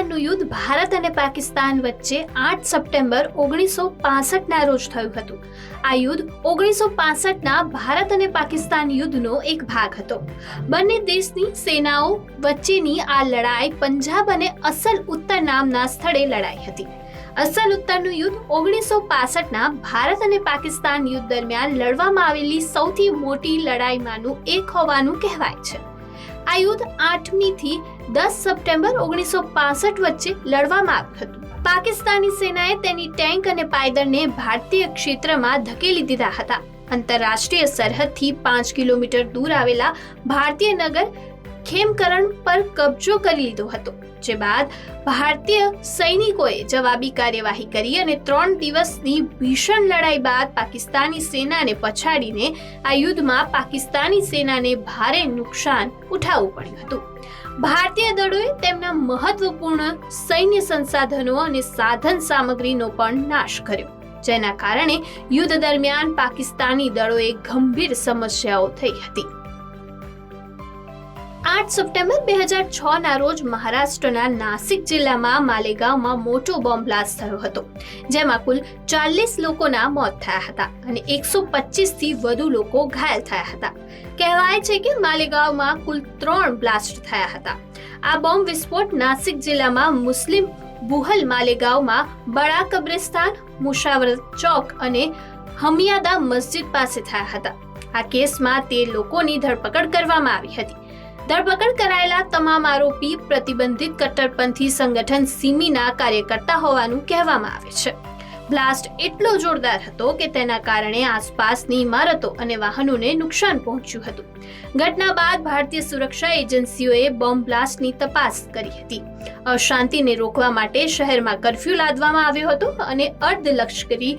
ઉત્તરનું યુદ્ધ ભારત અને પાકિસ્તાન વચ્ચે આઠ સપ્ટેમ્બર ઓગણીસો પાસઠના રોજ થયું હતું. આ યુદ્ધ ઓગણીસો પાસઠના ભારત અને પાકિસ્તાન યુદ્ધનો એક ભાગ હતો. બંને દેશની સેનાઓ વચ્ચેની આ લડાઈ પંજાબ અને અસલ ઉત્તર નામના સ્થળે લડાઈ હતી. અસલ ઉત્તરનું યુદ્ધ ઓગણીસો પાસઠના ભારત અને પાકિસ્તાન યુદ્ધ દરમિયાન લડવામાં આવેલી સૌથી મોટી લડાઈમાંનું એક હોવાનું કહેવાય છે. આ યુદ્ધ આઠમી થી દસ સપ્ટેમ્બર ઓગણીસો પાસઠ વચ્ચે લડવામાં આવ્યું હતું. પાકિસ્તાની સેનાએ તેની ટેન્ક અને પાયદળને ભારતીય ક્ષેત્રમાં ધકેલી દીધા હતા. આંતરરાષ્ટ્રીય સરહદથી પાંચ કિલોમીટર દૂર આવેલા ભારતીય નગર ખેમકરણ પર કબજો કરી લીધો હતો, જે બાદ ભારતીય સૈનિકોએ જવાબી કાર્યવાહી કરી અને ત્રણ દિવસની ભીષણ લડાઈ બાદ પાકિસ્તાની સેનાને પછાડીને આ યુદ્ધમાં પાકિસ્તાની સેનાને ભારે નુકસાન ઉઠાવવું પડ્યું હતું. ભારતીય દળોએ તેમના મહત્વપૂર્ણ સૈન્ય સંસાધનો અને સાધન સામગ્રીનો પણ નાશ કર્યો, જેના કારણે યુદ્ધ દરમિયાન પાકિસ્તાની દળોએ ગંભીર સમસ્યાઓ થઈ હતી. આઠ સપ્ટેમ્બર બે હજાર છ ના રોજ મહારાષ્ટ્રના નાસિક જિલ્લામાં માલેગાંવમાં મોટો બોમ્બ બ્લાસ્ટ થયો હતો, જેમાં કુલ ચાલીસ લોકોના મોત થયા હતા અને એકસો થી વધુ લોકો ઘાયલ થયા હતા. કહેવાય છે કે માલેગાંવમાં કુલ ત્રણ બ્લાસ્ટ થયા હતા. આ બોમ્બ વિસ્ફોટ નાસિક જિલ્લામાં મુસ્લિમ બુહલ માલેગાંવમાં બડા કબ્રિસ્તાન, મુશાવર ચોક અને હમિયાદા મસ્જિદ પાસે થયા હતા. આ કેસમાં તે લોકોની ધરપકડ કરવામાં આવી હતી. ધરપકડ કરાયેલા તમામ આરોપી પ્રતિબંધિત કટ્ટરપંથી સંગઠન સિમીના કાર્યકર્તા હોવાનું કહેવામાં આવે છે. બ્લાસ્ટ એટલો જોરદાર હતો કે તેના કારણે આસપાસની ઇમારતો અને વાહનોને નુકસાન પહોંચ્યું હતું. ઘટના બાદ ભારતીય સુરક્ષા એજન્સીઓએ બોમ્બ બ્લાસ્ટની તપાસ કરી હતી. અશાંતિને રોકવા માટે શહેરમાં કરફ્યુ લાદવામાં આવ્યો હતો અને અર્ધલશ્કરી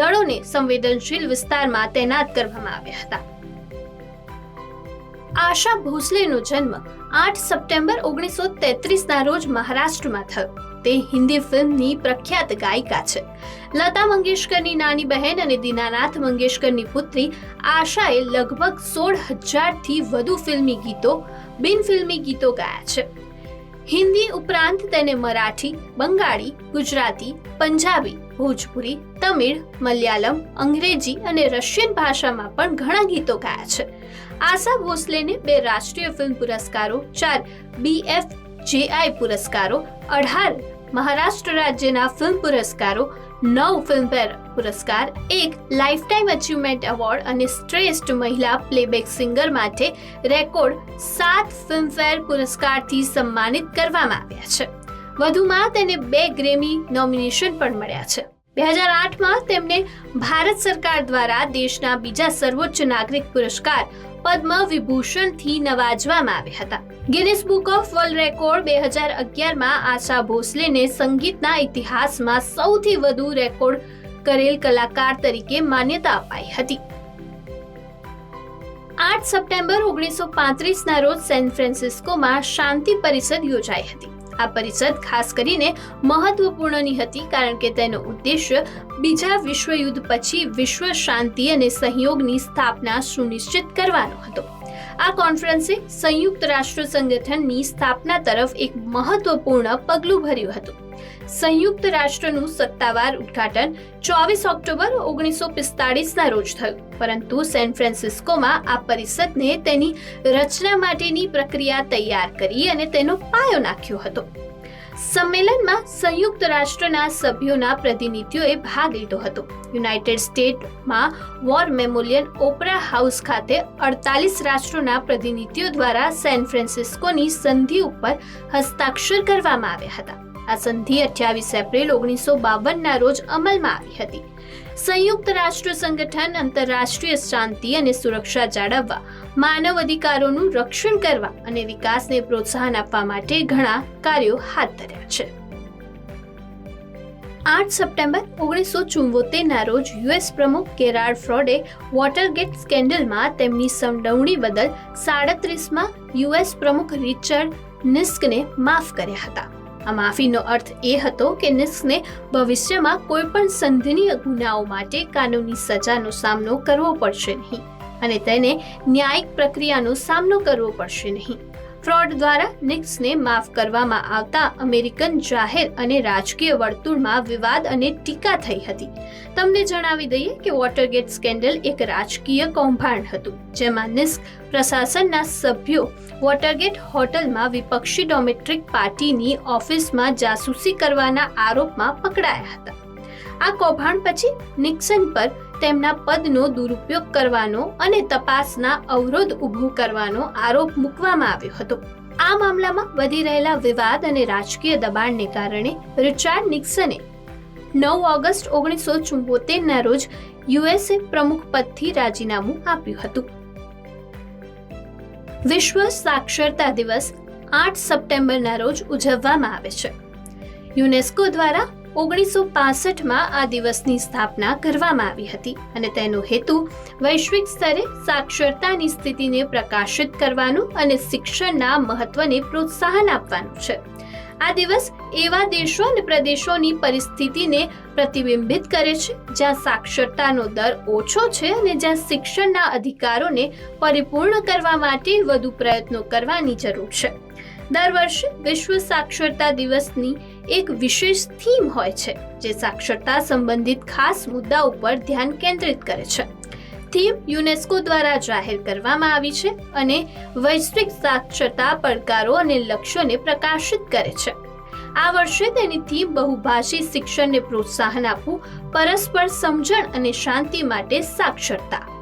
દળોને સંવેદનશીલ વિસ્તારમાં તૈનાત કરવામાં આવ્યા હતા. આશા ભોસલેનો જન્મ આઠ સપ્ટેમ્બર ઓગણીસો તેત્રીસના રોજ મહારાષ્ટ્રમાં થયો. તે હિન્દી ફિલ્મની પ્રખ્યાત ગાયિકા છે. લતા મંગેશકરની નાની બહેન અને દીનાનાથ મંગેશકરની પુત્રી આશાએ લગભગ સોળ હજારથી વધુ ફિલ્મી ગીતો, બિન ફિલ્મી ગીતો ગાયા છે. હિન્દી ઉપરાંત તેને મરાઠી, બંગાળી, ગુજરાતી, પંજાબી ભોજપુરી, તમિળ, મલયાલમ, અંગ્રેજી અને રશિયન ભાષામાં પણ ઘણા ગીતો ગાયા છે. આશા ભોસલેને બે રાષ્ટ્રીય ફિલ્મ પુરસ્કારો, ચાર બીએફ જેઆઈ પુરસ્કારો, અઢાર મહારાષ્ટ્ર રાજ્યના ફિલ્મ પુરસ્કારો, નવ ફિલ્મફેર પુરસ્કાર, એક લાઇફટાઇમ અચીવમેન્ટ એવોર્ડ અને શ્રેષ્ઠ મહિલા પ્લેબેક સિંગર માટે રેકોર્ડ સાત ફિલ્મફેર પુરસ્કારથી સન્માનિત કરવામાં આવ્યા છે. વધુમાં તેને બે ગ્રેમી નોમિનેશન પણ મળ્યા છે. બે હજાર આઠમાં તેમને ભારત સરકાર દ્વારા દેશના બીજા સર્વોચ્ચ નાગરિક પુરસ્કાર પદ્મ વિભૂષણથી નવાજવામાં આવ્યા હતા. Guinness book of world record બે હજાર અગિયારમાં આશા ભોસલેને સંગીતના ઇતિહાસમાં સૌથી વધુ રેકોર્ડ કરેલ કલાકાર તરીકે માન્યતા અપાઈ હતી. આઠ સપ્ટેમ્બર ઓગણીસો પાંત્રીસના રોજ સેન ફ્રાન્સિસ્કોમાં શાંતિ પરિષદ યોજાઈ હતી. આ પરિષદ ખાસ કરીને મહત્વપૂર્ણની હતી કારણ કે તેનો ઉદ્દેશ્ય બીજા વિશ્વયુદ્ધ પછી વિશ્વ શાંતિ અને સહયોગની સ્થાપના સુનિશ્ચિત કરવાનો હતો. આ કોન્ફરન્સે સંયુક્ત રાષ્ટ્ર સંગઠનની સ્થાપના તરફ એક મહત્વપૂર્ણ પગલું ભર્યું હતું. સંયુક્ત રાષ્ટ્રનું સત્તાવાર ઉદ્ઘાટન ચોવીસ ઓક્ટોબર ઓગણીસો પિસ્તાળીસના રોજ થયું. પરંતુ સેન ફ્રાન્સિસ્કોમાં આ પરિષદને તેની રચના માટેની પ્રક્રિયા તૈયાર કરી અને તેનો પાયો નાખ્યો હતો. સંમેલનમાં સંયુક્ત રાષ્ટ્રના સભ્યોના પ્રતિનિધિઓએ ભાગ લીધો હતો. યુનાઇટેડ સ્ટેટમાં વોર મેમોરિયલ ઓપરા હાઉસ ખાતે અડતાલીસ રાષ્ટ્રોના પ્રતિનિધિઓ દ્વારા સેન ફ્રાન્સિસ્કોની સંધિ ઉપર હસ્તાક્ષર કરવામાં આવ્યા હતા. આ સંધિ અઠ્યાવીસ એપ્રિલ ઓગણીસો બાવનના રોજ અમલમાં આવી હતી. સંયુક્ત રાષ્ટ્ર સંગઠન, આંતરરાષ્ટ્રીય શાંતિ અને સુરક્ષા જાળવવા, માનવ અધિકારોનું રક્ષણ કરવા અને વિકાસને પ્રોત્સાહન આપવા માટે ઘણા કાર્યો હાથ ધર્યા છે. આઠ સપ્ટેમ્બર ઓગણીસો ચુંવોતેરના રોજ યુએસ પ્રમુખ કેરાર્ડ ફ્રોડે વોટરગેટ સ્કેન્ડલમાં તેમની સંડવણી બદલ સાડત્રીસમાં યુએસ પ્રમુખ રિચર્ડ નિસ્કને માફ કર્યા હતા. આ માફીનો અર્થ એ હતો કે નિસ્કને ભવિષ્યમાં કોઈપણ સંધિનીય ગુનાઓ માટે કાનૂની સજાનો સામનો કરવો પડશે નહીં અને તેને ન્યાયિક પ્રક્રિયાનો સામનો કરવો પડશે નહીં. ફ્રોડ દ્વારા નિક્સને માફ કરવામાં આવતા અમેરિકન જાહેર અને રાજકીય વર્તુળમાં વિવાદ અને ટીકા થઈ હતી. તમને જણાવી દઈએ કે વોટરગેટ સ્કેન્ડલ એક રાજકીય કૌભાંડ હતું, જેમાં નિસ્ક પ્રશાસનના સભ્યો વોટરગેટ હોટલમાં વિપક્ષી ડોમેટ્રિક પાર્ટીની ઓફિસમાં જાસૂસી કરવાના આરોપમાં પકડાયા હતા. આ કૌભાંડ પછી નિક્સન પર તેમના પદનો દુરુપયોગ કરવાનો અને તપાસના અવરોધ ઊભો કરવાનો આરોપ મૂકવામાં આવ્યો હતો. આ મામલામાં વધી રહેલા વિવાદ અને રાજકીય દબાણને કારણે રિચાર્ડ નિક્સને નવ ઓગસ્ટ ઓગણીસો ચુંબોતેરના રોજ યુએસએ પ્રમુખ પદથી રાજીનામું આપ્યું હતું. વિશ્વ સાક્ષરતા દિવસ આઠ સપ્ટેમ્બરના રોજ ઉજવવામાં આવે છે. યુનેસ્કો દ્વારા ઓગણીસો પાસઠમાં આ દિવસની સ્થાપના કરવામાં આવી હતી અને તેનો હેતુ વૈશ્વિક સ્તરે સાક્ષરતાની સ્થિતિને પ્રકાશિત કરવાનું અને શિક્ષણના મહત્વને પ્રોત્સાહન આપવાનું છે. આ દિવસ એવા દેશો અને પ્રદેશોની પરિસ્થિતિને પ્રતિબિંબિત કરે છે, જ્યાં સાક્ષરતાનો દર ઓછો છે અને જ્યાં શિક્ષણના અધિકારોને પરિપૂર્ણ કરવા માટે વધુ પ્રયત્નો કરવાની જરૂર છે. દર વર્ષે વિશ્વ સાક્ષરતા દિવસની એક વિશેષ થીમ હોય છે, જે સાક્ષરતા સંબંધિત ખાસ મુદ્દા ઉપર ધ્યાન કેન્દ્રિત કરે છે. થીમ યુનેસ્કો દ્વારા જાહેર કરવામાં આવી છે અને વૈશ્વિક સાક્ષરતા પડકારો અને લક્ષ્યોને પ્રકાશિત કરે છે. આ વર્ષે તેની થીમ બહુભાષી શિક્ષણને પ્રોત્સાહન આપવું, પરસ્પર સમજણ અને શાંતિ માટે સાક્ષરતા.